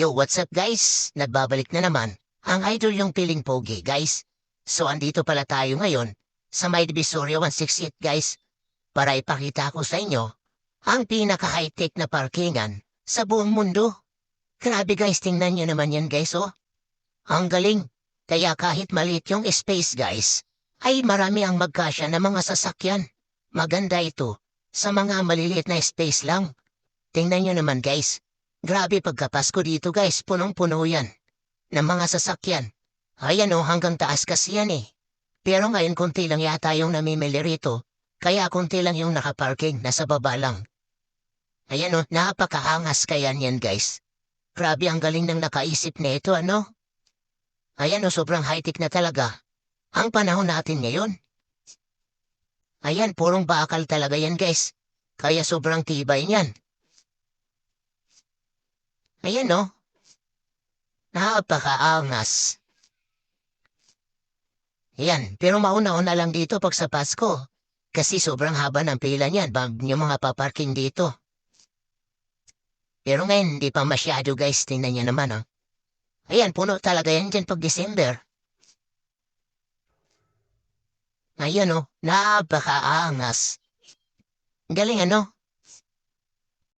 Yo, what's up guys? Nagbabalik na naman. Ang idol yung piling pogi, guys. So, andito pala tayo ngayon sa May Divisoria 168, guys. Para ipakita ko sa inyo ang pinaka-high-tech na parkingan sa buong mundo. Grabe guys, tingnan nyo naman yan guys, oh. Ang galing. Kaya kahit maliit yung space, guys, ay marami ang magkasya na mga sasakyan. Maganda ito sa mga maliliit na space lang. Tingnan nyo naman guys. Grabe pagkapasko dito guys, punong-puno yan. Ng mga sasakyan. Ayan o, hanggang taas kasi yan eh. Pero ngayon konti lang yata yung namimili rito. Kaya konti lang yung nakaparking, nasa baba lang. Ayan o, napakaangas kaya niyan guys. Grabe ang galing ng nakaisip na ito ano. Ayan o, sobrang high-tech na talaga. Ang panahon natin ngayon. Ayan, purong bakal talaga yan guys. Kaya sobrang tibay niyan. Ayan o. Napakaangas. Yan, pero mauna-una lang dito pag sa Pasko. Kasi sobrang haba ng pila niyan bag yung mga paparking dito. Pero ngayon, hindi pa masyado guys. Tingnan niyo naman oh. Ayan, puno talaga yan dyan pag December. Ayan oh, napakaangas. Galing ano?